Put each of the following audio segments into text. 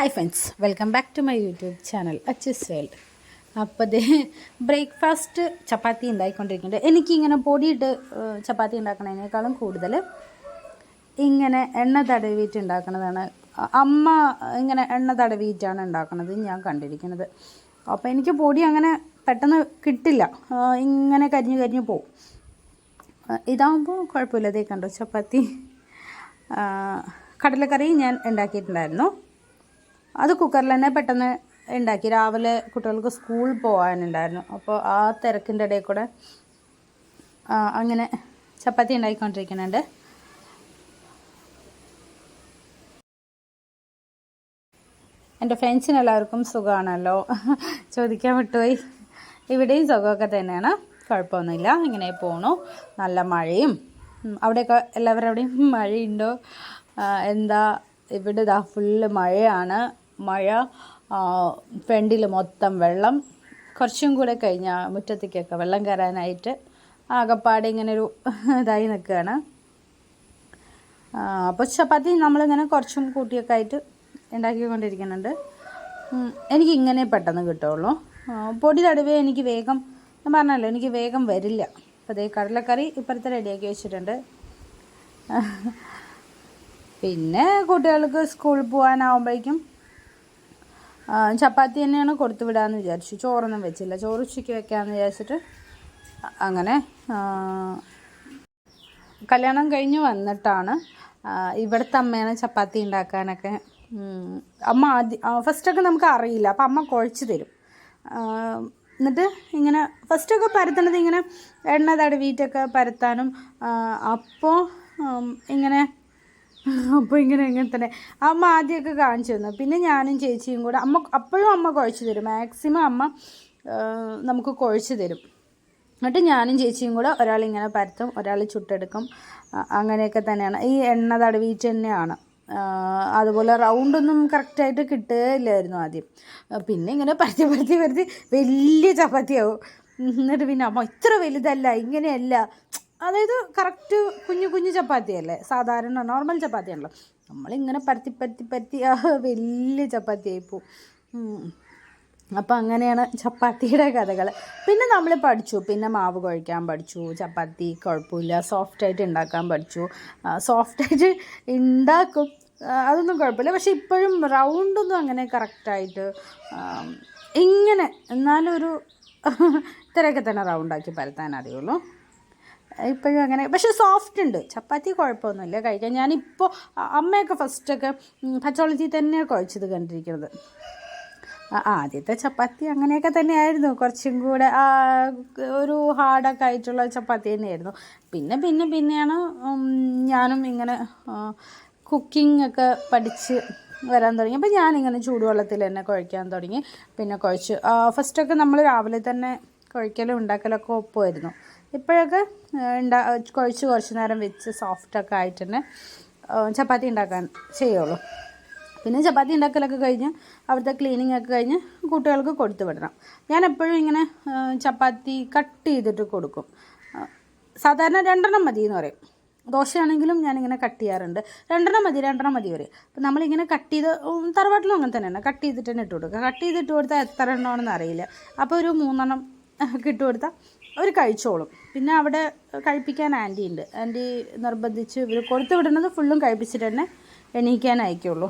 Hi friends welcome back to my YouTube channel അച്ചസ് world അപ്പോൾ അത് breakfast ചപ്പാത്തി ഉണ്ടായിക്കൊണ്ടിരിക്കുന്നുണ്ട്. എനിക്കിങ്ങനെ പൊടിയിട്ട് ചപ്പാത്തി ഉണ്ടാക്കുന്നതിനേക്കാളും കൂടുതൽ ഇങ്ങനെ എണ്ണ തടവിയിട്ട് ഉണ്ടാക്കുന്നതാണ് അമ്മ ഇങ്ങനെ എണ്ണ തടവിയിട്ടാണ് ഉണ്ടാക്കുന്നത് ഞാൻ കണ്ടിരിക്കുന്നത്. അപ്പോൾ എനിക്ക് പൊടി അങ്ങനെ പെട്ടെന്ന് കിട്ടില്ല. ഇങ്ങനെ കരിഞ്ഞു കരിഞ്ഞു പോവും. ഇതാകുമ്പോൾ കുഴപ്പമില്ല. കണ്ടോ ചപ്പാത്തി. കടലക്കറി ഞാൻ ഉണ്ടാക്കിയിട്ടുണ്ടായിരുന്നു. അത് കുക്കറിൽ തന്നെ പെട്ടെന്ന് ഉണ്ടാക്കി രാവിലെ കുട്ടികൾക്ക് സ്കൂളിൽ പോകാനുണ്ടായിരുന്നു അപ്പോൾ ആ തിരക്കിന്റെ ഇടയിൽ കൂടെ അങ്ങനെ ചപ്പാത്തി ഉണ്ടാക്കിക്കൊണ്ടിരിക്കുന്നുണ്ട് എന്റെ ഫ്രണ്ട്സിനെല്ലാവർക്കും സുഖമാണല്ലോ ചോദിക്കാൻ വിട്ടുപോയി. ഇവിടെയും സുഖമൊക്കെ തന്നെയാണ്. കുഴപ്പമൊന്നുമില്ല. ഇങ്ങനെ പോണു. നല്ല മഴയും. അവിടെയൊക്കെ എല്ലാവരും അവിടെയും മഴയുണ്ടോ? എന്താ? ഇവിടെ ഇതാ ഫുള്ള് മഴയാണ്. മഴ ഫ്രണ്ടിൽ മൊത്തം വെള്ളം. കുറച്ചും കൂടെ കഴിഞ്ഞാൽ മുറ്റത്തേക്കൊക്കെ വെള്ളം കയറാനായിട്ട് ആകപ്പാടെ ഇങ്ങനെ ഒരു ഇതായി നിൽക്കുകയാണ് അപ്പോൾ ചപ്പാത്തി നമ്മളിങ്ങനെ കുറച്ചും കൂട്ടിയൊക്കെ ആയിട്ട് ഉണ്ടാക്കിക്കൊണ്ടിരിക്കുന്നുണ്ട്. എനിക്ക് ഇങ്ങനെ പെട്ടെന്ന് കിട്ടുള്ളൂ. പൊടി തടവേ എനിക്ക് വേഗം ഞാൻ പറഞ്ഞല്ലോ എനിക്ക് വേഗം വരില്ല. അപ്പോൾ അതേ കടലക്കറി ഇപ്പുറത്തെ റെഡിയാക്കി വെച്ചിട്ടുണ്ട്. പിന്നെ കുട്ടികൾക്ക് സ്കൂളിൽ പോകാനാവുമ്പോഴേക്കും ചപ്പാത്തി തന്നെയാണ് കൊടുത്തു വിടാമെന്ന് വിചാരിച്ചു. ചോറൊന്നും വെച്ചില്ല. ചോറ് ഉച്ചയ്ക്ക് വെക്കാമെന്ന് വിചാരിച്ചിട്ട് അങ്ങനെ കല്യാണം കഴിഞ്ഞ് വന്നിട്ടാണ് ഇവിടുത്തെ അമ്മയാണ് ചപ്പാത്തി ഉണ്ടാക്കാനൊക്കെ അമ്മ ആദ്യം ഫസ്റ്റൊക്കെ നമുക്ക് അറിയില്ല. അപ്പം അമ്മ കുഴച്ച് തരും. എന്നിട്ട് ഇങ്ങനെ ഫസ്റ്റൊക്കെ പരത്തണത് ഇങ്ങനെ എണ്ണ തടവിയിട്ടൊക്കെ പരത്താനും അപ്പോൾ ഇങ്ങനെ അപ്പോൾ ഇങ്ങനെ ഇങ്ങനെ തന്നെ. അമ്മ ആദ്യമൊക്കെ കാണിച്ചു തന്നു. പിന്നെ ഞാനും ചേച്ചിയും കൂടെ അമ്മ അപ്പോഴും അമ്മ കുഴച്ച് തരും. മാക്സിമം അമ്മ നമുക്ക് കുഴച്ച് തരും. എന്നിട്ട് ഞാനും ചേച്ചിയും കൂടെ ഒരാൾ ഇങ്ങനെ പരത്തും ഒരാൾ ചുട്ടെടുക്കും. അങ്ങനെയൊക്കെ തന്നെയാണ്. ഈ എണ്ണ തടവിയിട്ട് തന്നെയാണ്. അതുപോലെ റൗണ്ടൊന്നും കറക്റ്റായിട്ട് കിട്ടുകയില്ലായിരുന്നു ആദ്യം. പിന്നെ ഇങ്ങനെ പരത്തി പരത്തി പരത്തി വലിയ ചപ്പാത്തിയാവും. എന്നിട്ട് പിന്നെ അമ്മ ഇത്ര വലുതല്ല ഇങ്ങനെയല്ല. അതായത് കറക്റ്റ് കുഞ്ഞു കുഞ്ഞു ചപ്പാത്തിയല്ലേ? സാധാരണ നോർമൽ ചപ്പാത്തിയാണല്ലോ. നമ്മളിങ്ങനെ പരത്തി പരത്തി പരത്തി വലിയ ചപ്പാത്തിയായി പോവും അപ്പോൾ അങ്ങനെയാണ് ചപ്പാത്തിയുടെ കഥകൾ. പിന്നെ നമ്മൾ പഠിച്ചു. പിന്നെ മാവ് കുഴയ്ക്കാൻ പഠിച്ചു. ചപ്പാത്തി കുഴപ്പമില്ല. സോഫ്റ്റായിട്ട് ഉണ്ടാക്കാൻ പഠിച്ചു. സോഫ്റ്റായിട്ട് ഉണ്ടാക്കും. അതൊന്നും കുഴപ്പമില്ല. പക്ഷേ ഇപ്പോഴും റൗണ്ടൊന്നും അങ്ങനെ കറക്റ്റായിട്ട് ഇങ്ങനെ എന്നാലൊരു ഇത്രയൊക്കെ തന്നെ റൗണ്ടാക്കി പരത്താൻ അറിയുള്ളൂ. ഇപ്പോഴും അങ്ങനെ. പക്ഷെ സോഫ്റ്റ് ഉണ്ട്. ചപ്പാത്തി കുഴപ്പമൊന്നുമില്ല. കഴിക്കാൻ ഞാനിപ്പോൾ അമ്മയൊക്കെ ഫസ്റ്റൊക്കെ പച്ചവെള്ളത്തിൽ തന്നെ കുഴച്ചത് കണ്ടിരിക്കുന്നത്. ആദ്യത്തെ ചപ്പാത്തി അങ്ങനെയൊക്കെ തന്നെയായിരുന്നു. കുറച്ചും കൂടെ ഒരു ഹാർഡൊക്കെ ആയിട്ടുള്ള ചപ്പാത്തി തന്നെയായിരുന്നു. പിന്നെ പിന്നെ പിന്നെയാണ് ഞാനും ഇങ്ങനെ കുക്കിംഗ് ഒക്കെ പഠിച്ച് വരാൻ തുടങ്ങി. അപ്പോൾ ഞാനിങ്ങനെ ചൂടുവെള്ളത്തിൽ തന്നെ കുഴയ്ക്കാൻ തുടങ്ങി. പിന്നെ കുഴച്ച് ഫസ്റ്റൊക്കെ നമ്മൾ രാവിലെ തന്നെ കുഴയ്ക്കലും ഉണ്ടാക്കലൊക്കെ ഒപ്പമായിരുന്നു. ഇപ്പോഴൊക്കെ ഉണ്ടാ കുഴച്ച് കുറച്ച് നേരം വെച്ച് സോഫ്റ്റൊക്കെ ആയിട്ട് തന്നെ ചപ്പാത്തി ഉണ്ടാക്കാൻ ചെയ്യുള്ളൂ. പിന്നെ ചപ്പാത്തി ഉണ്ടാക്കലൊക്കെ കഴിഞ്ഞ് അവിടുത്തെ ക്ലീനിങ് ഒക്കെ കഴിഞ്ഞ് കുട്ടികൾക്ക് കൊടുത്തു വിടണം. ഞാൻ എപ്പോഴും ഇങ്ങനെ ചപ്പാത്തി കട്ട് ചെയ്തിട്ട് കൊടുക്കും. സാധാരണ രണ്ടെണ്ണം മതി എന്ന് പറയും. ദോശയാണെങ്കിലും ഞാനിങ്ങനെ കട്ട് ചെയ്യാറുണ്ട്. രണ്ടെണ്ണം മതി രണ്ടെണ്ണം മതി വരെ അപ്പം നമ്മളിങ്ങനെ കട്ട് ചെയ്ത് തറവാട്ടിലും അങ്ങനെ തന്നെയാണ്. കട്ട് ചെയ്തിട്ട് തന്നെ ഇട്ട് കൊടുക്കുക. കട്ട് ചെയ്തിട്ട് കൊടുത്താൽ എത്ര എണ്ണമാണെന്ന് അറിയില്ല. അപ്പോൾ ഒരു മൂന്നെണ്ണം ഒക്കെ ഇട്ട് കൊടുത്താൽ അവർ കഴിച്ചോളും. പിന്നെ അവിടെ കഴിപ്പിക്കാൻ ആന്റി ഉണ്ട്. ആന്റി നിർബന്ധിച്ച് ഇവർ കൊടുത്തു വിടുന്നത് ഫുള്ളും കഴിപ്പിച്ചിട്ട് തന്നെ എണീക്കാൻ അയക്കുള്ളൂ.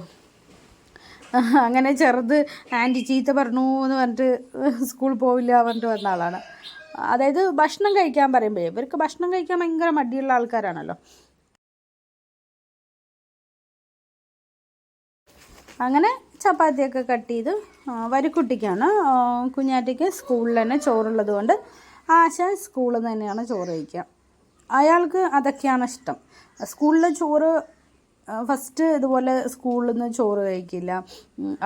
അങ്ങനെ ചെറുത് ആന്റി ചീത്ത പറഞ്ഞു എന്ന് പറഞ്ഞിട്ട് സ്കൂളിൽ പോവില്ല പറഞ്ഞിട്ട് വന്ന ആളാണ്. അതായത് ഭക്ഷണം കഴിക്കാൻ പറയുമ്പോഴേ ഇവർക്ക് ഭക്ഷണം കഴിക്കാൻ ഭയങ്കര മടിയുള്ള ആൾക്കാരാണല്ലോ. അങ്ങനെ ചപ്പാത്തിയൊക്കെ കട്ട് ചെയ്ത് വരിക്കുട്ടിക്കാണ് കുഞ്ഞാറ്റയ്ക്ക് സ്കൂളിൽ തന്നെ ചോറുള്ളത് കൊണ്ട് ആശാൻ സ്കൂളിൽ തന്നെയാണ് ചോറ് കഴിക്കുക. അയാൾക്ക് അതൊക്കെയാണ് ഇഷ്ടം. സ്കൂളിൽ ചോറ് ഫസ്റ്റ് ഇതുപോലെ സ്കൂളിൽ നിന്ന് ചോറ് കഴിക്കില്ല.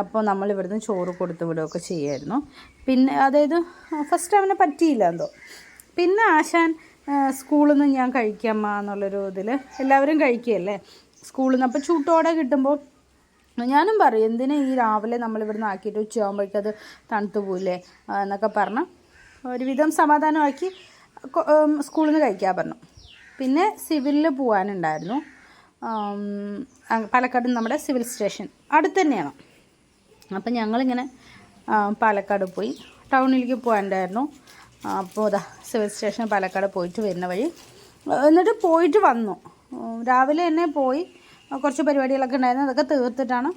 അപ്പോൾ നമ്മൾ ഇവിടുന്ന് ചോറ് കൊടുത്തു വിടുകയൊക്കെ ചെയ്യുമായിരുന്നു. പിന്നെ അതായത് ഫസ്റ്റ് അവനെ പറ്റിയില്ല എന്തോ. പിന്നെ ആശാൻ സ്കൂളിൽ നിന്ന് ഞാൻ കഴിക്കാമ്മ എന്നുള്ളൊരു ഇതിൽ എല്ലാവരും കഴിക്കുകയല്ലേ? സ്കൂളിൽ നിന്ന്. അപ്പോൾ ചൂട്ടോടെ കിട്ടുമ്പോൾ ഞാനും പറയും എന്തിനാ ഈ രാവിലെ നമ്മൾ ഇവിടുന്ന് ആക്കിയിട്ട് ഉച്ചയാകുമ്പോഴേക്കത് തണുത്തു പോയില്ലേ എന്നൊക്കെ പറഞ്ഞ് ഒരുവിധം സമാധാനമാക്കി സ്കൂളിൽ നിന്ന് കഴിക്കാൻ പറഞ്ഞു. പിന്നെ സിവിലിൽ പോകാനുണ്ടായിരുന്നു പാലക്കാട് നമ്മുടെ സിവിൽ സ്റ്റേഷൻ അടുത്ത് തന്നെയാണ് അപ്പം ഞങ്ങളിങ്ങനെ പാലക്കാട് പോയി. ടൗണിലേക്ക് പോകാനുണ്ടായിരുന്നു അപ്പോൾ ഇതാ സിവിൽ സ്റ്റേഷൻ പാലക്കാട് പോയിട്ട് വരുന്ന വഴി. എന്നിട്ട് പോയിട്ട് വന്നു. രാവിലെ തന്നെ പോയി. കുറച്ച് പരിപാടികളൊക്കെ ഉണ്ടായിരുന്നു. അതൊക്കെ തീർത്തിട്ടാണ്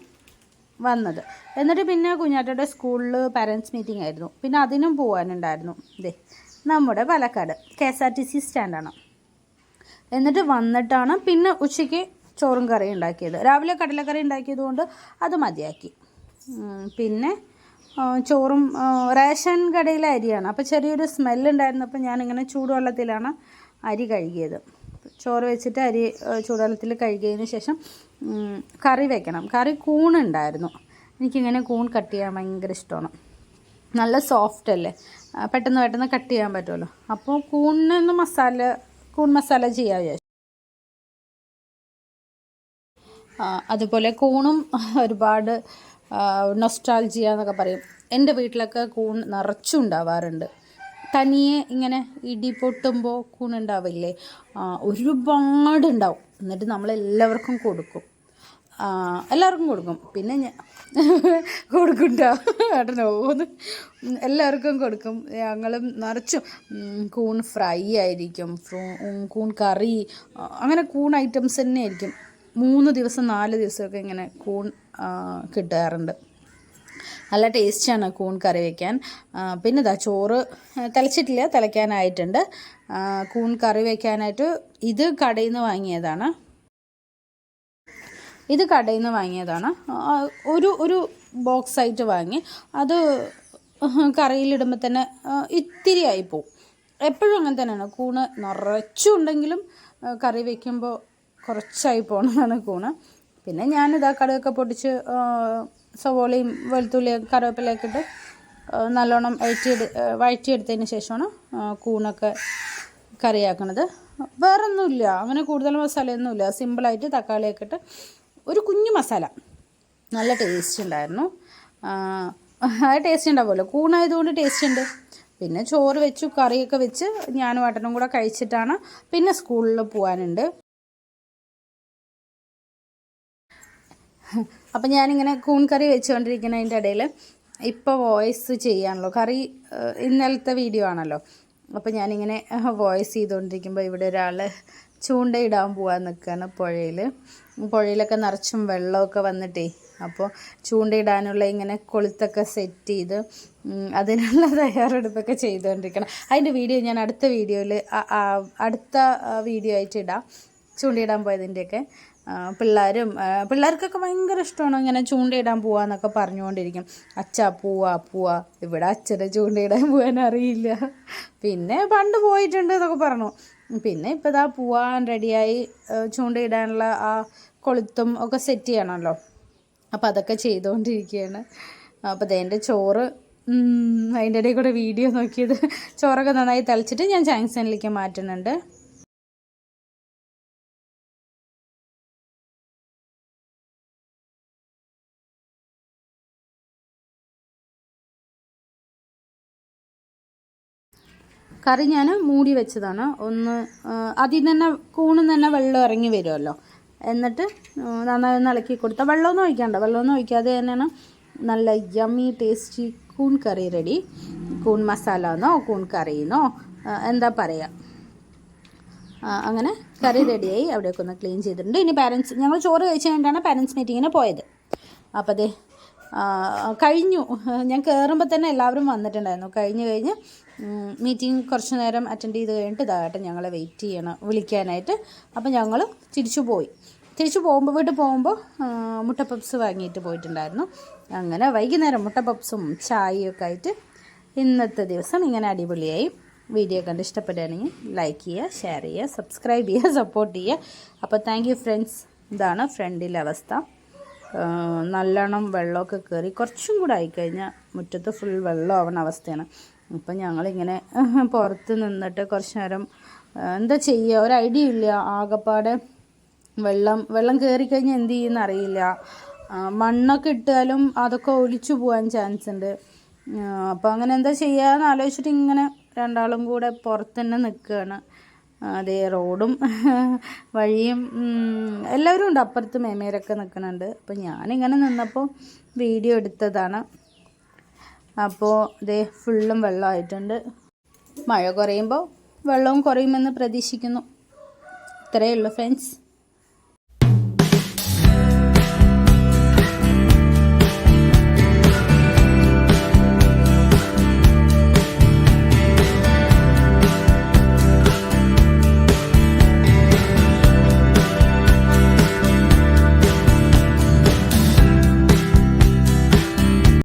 വന്നത്. എന്നിട്ട് പിന്നെ കുഞ്ഞാറ്റയുടെ സ്കൂളിൽ പാരൻസ് മീറ്റിംഗ് ആയിരുന്നു. പിന്നെ അതിനും പോകാനുണ്ടായിരുന്നു. ഇതേ നമ്മുടെ Palakkad K S R T C സ്റ്റാൻഡാണ്. എന്നിട്ട് വന്നിട്ടാണ് പിന്നെ ഉച്ചയ്ക്ക് ചോറും കറിയും ഉണ്ടാക്കിയത്. രാവിലെ കടലക്കറി ഉണ്ടാക്കിയത് കൊണ്ട് അത് മതിയാക്കി. പിന്നെ ചോറും റേഷൻ കടയിലെ അരിയാണ്. അപ്പോൾ ചെറിയൊരു സ്മെല്ലുണ്ടായിരുന്നപ്പോൾ ഞാനിങ്ങനെ ചൂടുവെള്ളത്തിലാണ് അരി കഴുകിയത്. ചോറ് വെച്ചിട്ട് അരി ചൂടുവെള്ളത്തിൽ കഴുകിയതിന് ശേഷം കറി വെക്കണം. കറി കൂണുണ്ടായിരുന്നു. എനിക്കിങ്ങനെ കൂൺ കട്ട് ചെയ്യാൻ ഭയങ്കര ഇഷ്ടമാണ്. നല്ല സോഫ്റ്റ് അല്ലേ? പെട്ടെന്ന് പെട്ടെന്ന് കട്ട് ചെയ്യാൻ പറ്റുമല്ലോ. അപ്പോൾ കൂണിന് മസാല കൂൺ മസാല ചെയ്യാൻ വിചാരിച്ചു. അതുപോലെ കൂണും ഒരുപാട് നൊസ്റ്റാൾജിയ എന്നൊക്കെ പറയും. എന്റെ വീട്ടിലൊക്കെ കൂൺ നിറച്ചും ഉണ്ടാവാറുണ്ട്. തനിയെ ഇങ്ങനെ ഇടി പൊട്ടുമ്പോൾ കൂണുണ്ടാവില്ലേ? ആ, ഒരുപാട് ഉണ്ടാവും എന്നിട്ട് നമ്മളെല്ലാവർക്കും കൊടുക്കും. എല്ലാവർക്കും കൊടുക്കും. പിന്നെ ഞാൻ കൊടുക്കുണ്ടോ ഏട്ടനോ എല്ലാവർക്കും കൊടുക്കും. ഞങ്ങളും നിറച്ചും. കൂൺ ഫ്രൈ ആയിരിക്കും. കൂൺ കറി അങ്ങനെ കൂൺ ഐറ്റംസ് തന്നെ ആയിരിക്കും. മൂന്ന് ദിവസം നാല് ദിവസമൊക്കെ ഇങ്ങനെ കൂൺ കിട്ടാറുണ്ട്. നല്ല ടേസ്റ്റാണ് കൂൺ കറി വയ്ക്കാൻ പിന്നെ ഇതാ ചോറ് തിളച്ചിട്ടില്ല തിളയ്ക്കാനായിട്ടുണ്ട്. കൂൺ കറി വയ്ക്കാനായിട്ട് ഇത് കടയിൽ നിന്ന് വാങ്ങിയതാണ്. ഇത് കടയിൽ നിന്ന് വാങ്ങിയതാണ് ഒരു ഒരു ബോക്സ് ആയിട്ട് വാങ്ങി. അത് കറിയിലിടുമ്പോൾ തന്നെ ഇത്തിരി ആയിപ്പോവും എപ്പോഴും അങ്ങനെ തന്നെയാണ്. കൂണ് നിറച്ചുണ്ടെങ്കിലും കറി വയ്ക്കുമ്പോൾ കുറച്ചായി പോകണമെന്നാണ് കൂണ്. പിന്നെ ഞാനിതാ കടുകൊക്കെ പൊട്ടിച്ച് സവോളയും വെളുത്തുള്ളിയും കറിവേപ്പിലയൊക്കെ ഇട്ട് നല്ലോണം വഴറ്റിയെടു വഴറ്റിയെടുത്തതിന് ശേഷമാണ് കൂണൊക്കെ കറിയാക്കണത്. വേറൊന്നുമില്ല. അങ്ങനെ കൂടുതൽ മസാലയൊന്നുമില്ല. സിമ്പിളായിട്ട് തക്കാളിയൊക്കെ ഇട്ട് ഒരു കുഞ്ഞു മസാല. നല്ല ടേസ്റ്റ് ഉണ്ടായിരുന്നു. അത് ടേസ്റ്റ് ഉണ്ടാവുമല്ലോ. കൂണായതുകൊണ്ട് ടേസ്റ്റ് ഉണ്ട്. പിന്നെ ചോറ് വെച്ചു കറിയൊക്കെ വെച്ച് ഞാനും ഏട്ടനും കൂടെ കഴിച്ചിട്ടാണ് പിന്നെ സ്കൂളിൽ പോകാനുണ്ട് അപ്പം ഞാനിങ്ങനെ കൂൺ കറി വെച്ചുകൊണ്ടിരിക്കുന്നതിന്റെ ഇടയിൽ ഇപ്പോൾ വോയിസ് ചെയ്യാണല്ലോ. കറി ഇന്നലത്തെ വീഡിയോ ആണല്ലോ. അപ്പോൾ ഞാനിങ്ങനെ വോയിസ് ചെയ്തുകൊണ്ടിരിക്കുമ്പോൾ ഇവിടെ ഒരാൾ ചൂണ്ടയിടാൻ പോകാൻ നിൽക്കുകയാണ് പുഴയിൽ പുഴയിലൊക്കെ നിറച്ചും വെള്ളമൊക്കെ വന്നിട്ടേ അപ്പോൾ ചൂണ്ടയിടാനുള്ള ഇങ്ങനെ കൊളുത്തൊക്കെ സെറ്റ് ചെയ്ത് അതിനുള്ള തയ്യാറെടുപ്പൊക്കെ ചെയ്തുകൊണ്ടിരിക്കണം. അതിന്റെ വീഡിയോ ഞാൻ അടുത്ത വീഡിയോയിൽ അടുത്ത വീഡിയോ ആയിട്ട് ഇടാം. ചൂണ്ടയിടാൻ പോയതിന്റെയൊക്കെ പിള്ളേരും പിള്ളേർക്കൊക്കെ ഭയങ്കര ഇഷ്ടമാണ് ഇങ്ങനെ ചൂണ്ടയിടാൻ പോവാന്നൊക്കെ പറഞ്ഞുകൊണ്ടിരിക്കും. അച്ഛാ പോവാ പോവാ. ഇവിടെ അച്ഛനെ ചൂണ്ടയിടാൻ പോകാൻ അറിയില്ല. പിന്നെ പണ്ട് പോയിട്ടുണ്ട് എന്നൊക്കെ പറഞ്ഞു. പിന്നെ ഇപ്പോൾ ഇതാ പോവാൻ റെഡിയായി. ചൂണ്ടയിടാനുള്ള ആ കൊളുത്തും ഒക്കെ സെറ്റ് ചെയ്യണമല്ലോ. അപ്പോൾ അതൊക്കെ ചെയ്തുകൊണ്ടിരിക്കുകയാണ്. അപ്പോൾ അതേന്റെ ചോറ് അതിന്റെ ഇടയിൽ കൂടെ വീഡിയോ നോക്കിയത്. ചോറൊക്കെ നന്നായി തളിച്ചിട്ട് ഞാൻ ചാങ്സനിലേക്ക് മാറ്റുന്നുണ്ട്. കറി ഞാൻ മൂടി വെച്ചതാണ്. ഒന്ന് അതിൽ തന്നെ കൂണിൽ തന്നെ വെള്ളം ഇറങ്ങി വരുമല്ലോ. എന്നിട്ട് നന്നായി ഒന്ന് ഇളക്കി കൊടുത്ത വെള്ളമൊന്നും ഒഴിക്കണ്ട. വെള്ളമൊന്നും ഒഴിക്കാതെ തന്നെയാണ് നല്ല യമ്മി ടേസ്റ്റി കൂൺ കറി റെഡി കൂൺ മസാല എന്നോ കൂൺ കറി എന്നോ എന്താ പറയുക അങ്ങനെ കറി റെഡിയായി അവിടെയൊക്കെ ഒന്ന് ക്ലീൻ ചെയ്തിട്ടുണ്ട്. ഇനി പാരൻസ് ഞങ്ങൾ ചോറ് കഴിച്ചു കഴിഞ്ഞിട്ടാണ് പാരൻസ് മീറ്റിങ്ങിന് പോയത്. അപ്പോൾ അതെ കഴിഞ്ഞു. ഞാൻ കയറുമ്പോൾ തന്നെ എല്ലാവരും വന്നിട്ടുണ്ടായിരുന്നു. കഴിഞ്ഞ് കഴിഞ്ഞ് മീറ്റിംഗ് കുറച്ച് നേരം അറ്റൻഡ് ചെയ്ത് കഴിഞ്ഞിട്ട് ഞങ്ങളെ വെയിറ്റ് ചെയ്യണം വിളിക്കാനായിട്ട്. അപ്പോൾ ഞങ്ങൾ തിരിച്ചു പോയി. തിരിച്ചു പോകുമ്പോൾ വീട്ടിൽ പോകുമ്പോൾ മുട്ട പപ്സ് വാങ്ങിയിട്ട് പോയിട്ടുണ്ടായിരുന്നു. അങ്ങനെ വൈകുന്നേരം മുട്ട പപ്സും ചായയും ഒക്കെ ആയിട്ട് ഇന്നത്തെ ദിവസം ഇങ്ങനെ അടിപൊളിയായി. വീഡിയോ കണ്ട് ഇഷ്ടപ്പെടുകയാണെങ്കിൽ ലൈക്ക് ചെയ്യുക ഷെയർ ചെയ്യുക സബ്സ്ക്രൈബ് ചെയ്യുക സപ്പോർട്ട് ചെയ്യുക. അപ്പോൾ താങ്ക് ഫ്രണ്ട്സ് ഇതാണ് ഫ്രണ്ടിലെ അവസ്ഥ. നല്ലോണം വെള്ളമൊക്കെ കയറി കുറച്ചും കൂടെ ആയിക്കഴിഞ്ഞാൽ മുറ്റത്ത് ഫുൾ വെള്ളമാവണ അവസ്ഥയാണ്. അപ്പം ഞങ്ങളിങ്ങനെ പുറത്ത് നിന്നിട്ട് കുറച്ച് നേരം എന്താ ചെയ്യുക ഒരു ഐഡിയ ഇല്ല. ആകപ്പാടെ വെള്ളം വെള്ളം കയറിക്കഴിഞ്ഞാൽ എന്ത് ചെയ്യുമെന്ന് അറിയില്ല. മണ്ണൊക്കെ ഇട്ടാലും അതൊക്കെ ഒലിച്ചു പോകാൻ ചാൻസ് ഉണ്ട്. അപ്പോൾ അങ്ങനെ എന്താ ചെയ്യാന്ന് ആലോചിച്ചിട്ട് ഇങ്ങനെ രണ്ടാളും കൂടെ പുറത്ത് തന്നെ നിൽക്കുകയാണ് അതേ റോഡും വഴിയും എല്ലാവരും ഉണ്ട്. അപ്പുറത്ത് മേമേരൊക്കെ നിൽക്കുന്നുണ്ട് അപ്പോൾ ഞാനിങ്ങനെ നിന്നപ്പോൾ വീഡിയോ എടുത്തതാണ്. അപ്പോൾ ഇതേ ഫുള്ളും വെള്ളമായിട്ടുണ്ട്. മഴ കുറയുമ്പോൾ വെള്ളവും കുറയുമെന്ന് പ്രതീക്ഷിക്കുന്നു. ഇത്രയേ ഉള്ളൂ ഫ്രണ്ട്സ്